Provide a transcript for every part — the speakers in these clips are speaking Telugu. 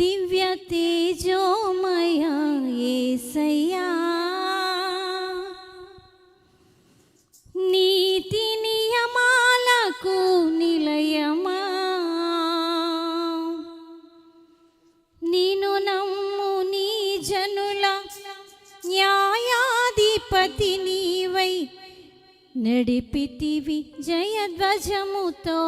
దివ్య తేజోమయ ఏసయ్యా. నీతి నియమాలకు నిలయమా. నిను నమ్ము నీ జనుల న్యాయాధిపతి నీవై నడిపితివి జయధ్వజముతో.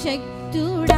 സർവശക്തുട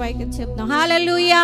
పైకి చెప్తాం హాలూయా